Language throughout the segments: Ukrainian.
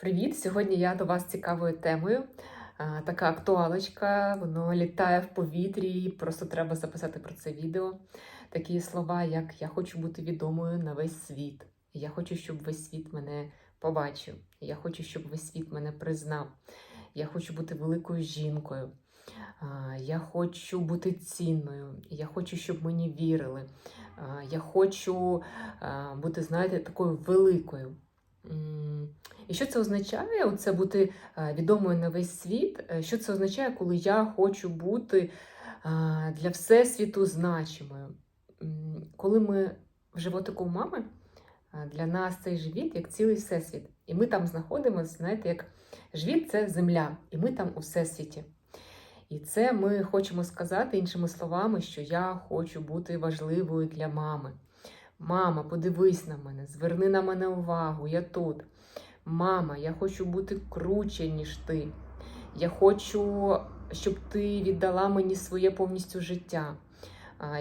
Привіт! Сьогодні я до вас цікавою темою. Така актуалочка, воно літає в повітрі, просто треба записати про це відео. Такі слова, як я хочу бути відомою на весь світ. Я хочу, щоб весь світ мене побачив. Я хочу, щоб весь світ мене признав. Я хочу бути великою жінкою. Я хочу бути цінною. Я хочу, щоб мені вірили. Я хочу бути, знаєте, такою великою. І що це означає? Оце бути е, відомою на весь світ. Е, Що це означає, коли я хочу бути е, для всесвіту значимою? Коли ми в животику мами, для нас цей живіт як цілий всесвіт. І ми там знаходимося, знаєте, як живіт це земля, і ми там у всесвіті. І це ми хочемо сказати іншими словами, що я хочу бути важливою для мами. Мама, подивись на мене, зверни на мене увагу, я тут. Мама, я хочу бути круче, ніж ти. Я хочу, щоб ти віддала мені своє повністю життя.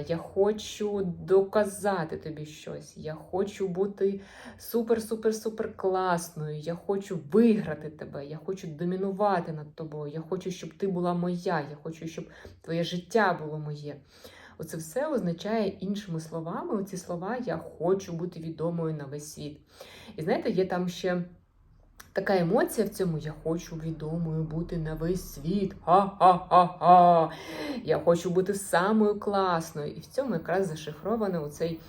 Я хочу доказати тобі щось. Я хочу бути супер-супер-супер класною. Я хочу виграти тебе. Я хочу домінувати над тобою. Я хочу, щоб ти була моя. Я хочу, щоб твоє життя було моє. Оце все означає іншими словами. Оці слова я хочу бути відомою на весь світ. І знаєте, є там ще така емоція в цьому: я хочу відомою бути на весь світ. Ха-ха-ха-ха. Я хочу бути самою класною. І в цьому якраз зашифровано у зміст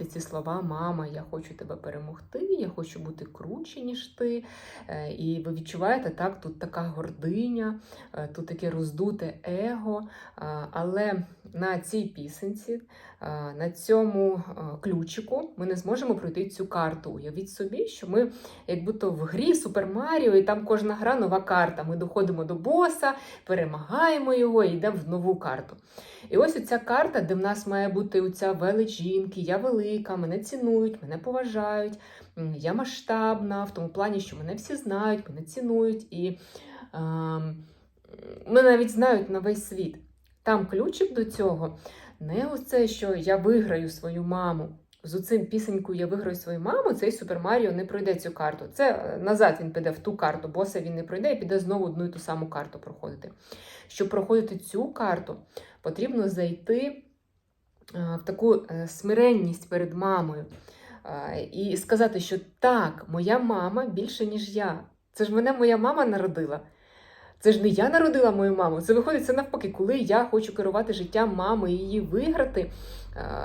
і ці слова Мама, я хочу тебе перемогти, я хочу бути круче, ніж ти. Е, І ви відчуваєте, так, тут така гординя, е, тут таке роздуте его. Але на цій пісенці, на цьому ключику ми не зможемо пройти цю карту. Уявіть собі, що ми, як будто в грі Супер Маріо, і там кожна гра нова карта. Ми доходимо до боса, перемагаємо його і йдемо в нову карту. І ось оця карта, де в нас має бути оця велич жінки, я велика, мене цінують, мене поважають, я масштабна, в тому плані, що мене всі знають, мене цінують, і е, мене навіть знають на весь світ. Там ключик до цього не оце, що я виграю свою маму. З оцим пісенькою я виграю свою маму, цей Супер Маріо не пройде цю карту. Це е, назад він піде в ту карту, боса він не пройде і піде знову одну і ту саму карту проходити. Щоб проходити цю карту, потрібно зайти в таку е, смиренність перед мамою і сказати, що так, моя мама більше, ніж я. Це ж мене моя мама народила. Це ж не я народила мою маму. Це виходить це навпаки, коли я хочу керувати життям мами, її виграти,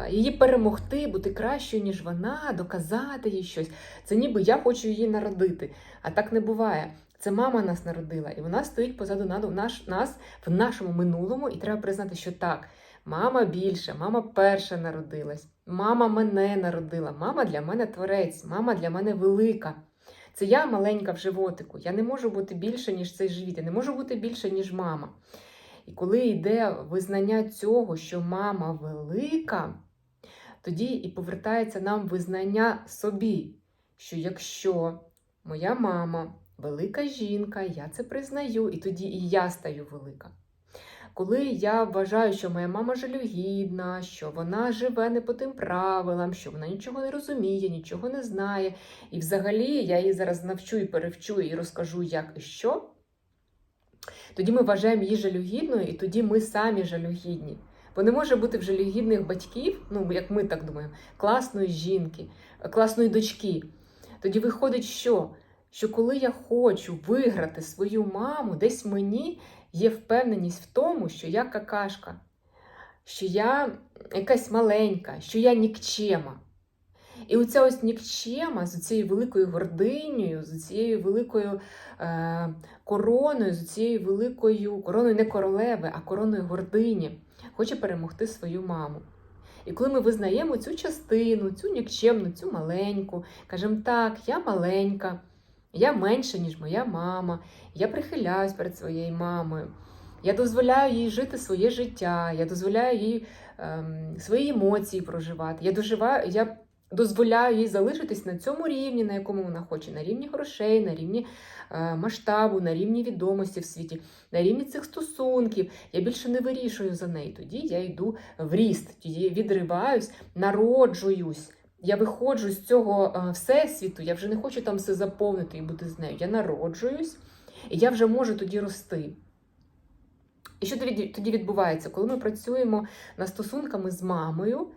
її перемогти, бути кращою, ніж вона, доказати їй щось. Це ніби я хочу її народити. А так не буває. Це мама нас народила, і вона стоїть позаду нас в нашому минулому, і треба признати, що так, мама більша, мама перша народилась, мама мене народила, мама для мене творець, мама для мене велика. Це я маленька в животику. Я не можу бути більше, ніж цей живіт. Я не можу бути більше, ніж мама. І коли йде визнання цього, що мама велика, тоді і повертається нам визнання собі, що якщо моя мама велика жінка, я це признаю, і тоді і я стаю велика. Коли я вважаю, що моя мама жалюгідна, що вона живе не по тим правилам, що вона нічого не розуміє, нічого не знає, і взагалі я її зараз навчу і перевчу і розкажу, як і що, тоді ми вважаємо її жалюгідною, і тоді ми самі жалюгідні. Бо не може бути в жалюгідних батьків, ну як ми так думаємо, класної жінки, класної дочки. Тоді виходить, що? Що коли я хочу виграти свою маму, десь мені є впевненість в тому, що я какашка, що я якась маленька, що я нікчема. І оця ось нікчема з цією великою гординею, з цією великою е, короною, з цією великою короною не королеви, а короною гордині, хоче перемогти свою маму. І коли ми визнаємо цю частину, цю нікчемну, цю маленьку, кажемо так, я маленька, я менша, ніж моя мама, я прихиляюсь перед своєю мамою. Я дозволяю їй жити своє життя, я дозволяю їй ем, свої емоції проживати. Я, доживаю, я дозволяю їй залишитись на цьому рівні, на якому вона хоче, на рівні грошей, на рівні е, масштабу, на рівні відомості в світі, на рівні цих стосунків. Я більше не вирішую за неї. Тоді я йду в ріст, тоді я відриваюсь, народжуюсь я виходжу з цього е, всесвіту, я вже не хочу там все заповнити і бути з нею. Я народжуюсь, і я вже можу тоді рости. І що тоді тоді відбувається? Коли ми працюємо над стосунками з мамою,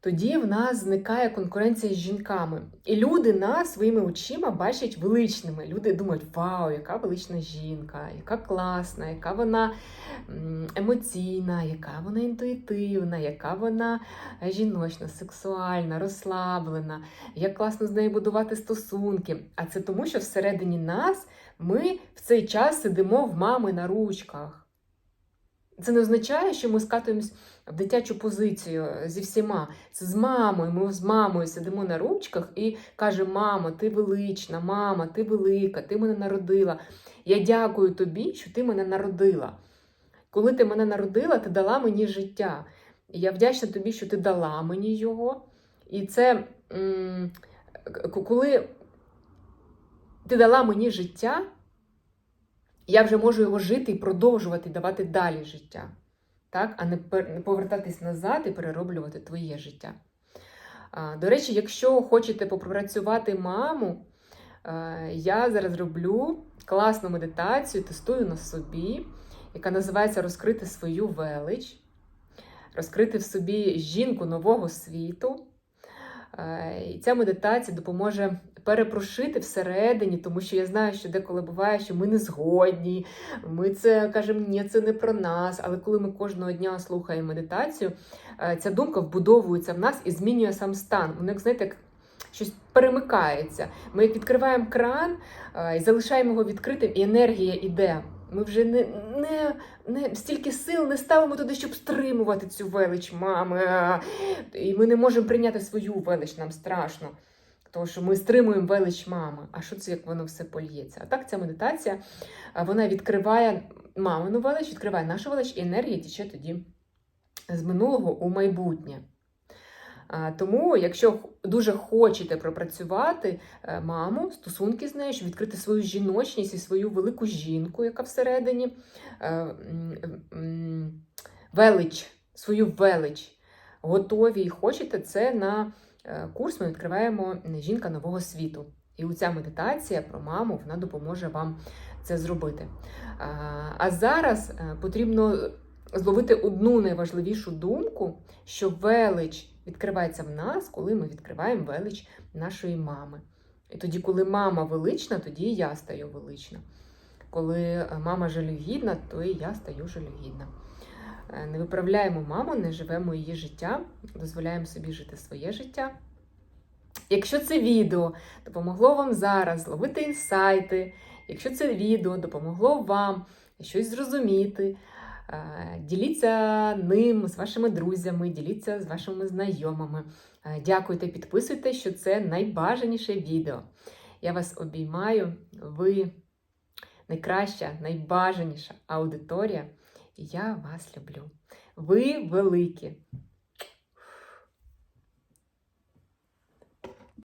тоді в нас зникає конкуренція з жінками. І люди нас своїми очима бачать величними. Люди думають, вау, яка велична жінка, яка класна, яка вона емоційна, яка вона інтуїтивна, яка вона е, жіночна, сексуальна, розслаблена, як класно з нею будувати стосунки. А це тому, що всередині нас ми в цей час сидимо в мами на ручках. Це не означає, що ми скатуємось в дитячу позицію зі всіма. Це з мамою. Ми з мамою сидимо на ручках і кажемо: Мама, ти велична, мама, ти велика, ти мене народила. Я дякую тобі, що ти мене народила. Коли ти мене народила, ти дала мені життя. І я вдячна тобі, що ти дала мені його. І це коли ти дала мені життя, я вже можу його жити і продовжувати давати далі життя, так? а не повертатись назад і перероблювати твоє життя. До речі, якщо хочете попрацювати маму, е, я зараз роблю класну медитацію, тестую на собі, яка називається Розкрити свою велич, розкрити в собі жінку нового світу. Е, І ця медитація допоможе перепрошити всередині, тому що я знаю, що деколи буває, що ми не згодні, ми це кажемо, ні, це не про нас. Але коли ми кожного дня слухаємо медитацію, е, ця думка вбудовується в нас і змінює сам стан. Воно, як знаєте, як щось перемикається. Ми як відкриваємо кран е, і залишаємо його відкритим, і енергія йде. Ми вже не, не, не стільки сил не ставимо туди, щоб стримувати цю велич мами. І ми не можемо прийняти свою велич, нам страшно. Тому що ми стримуємо велич мами. А що це як воно все польється? А так ця медитація вона відкриває мамину велич, відкриває нашу велич, і енергія тече тоді з минулого у майбутнє. Тому, якщо дуже хочете пропрацювати е, маму, стосунки з нею, щоб відкрити свою жіночність і свою велику жінку, яка всередині, е, велич, свою велич, готові і хочете, це на е, курс ми відкриваємо Жінка нового світу. І оця медитація про маму вона допоможе вам це зробити. А, зараз потрібно зловити одну найважливішу думку, що велич відкривається в нас, коли ми відкриваємо велич нашої мами. І тоді, коли мама велична, тоді і я стаю велична. Коли е, мама жалюгідна, то і я стаю жалюгідна. Е, Не виправляємо маму, не живемо її життя, дозволяємо собі жити своє життя. Якщо це відео допомогло вам зараз зловити інсайти, якщо це відео допомогло вам щось зрозуміти, діліться ним з вашими друзями, діліться з вашими знайомими. Е, Дякуйте, підписуйте, що це найбажаніше відео. Я вас обіймаю, ви найкраща, найбажаніша аудиторія, я вас люблю. Ви великі.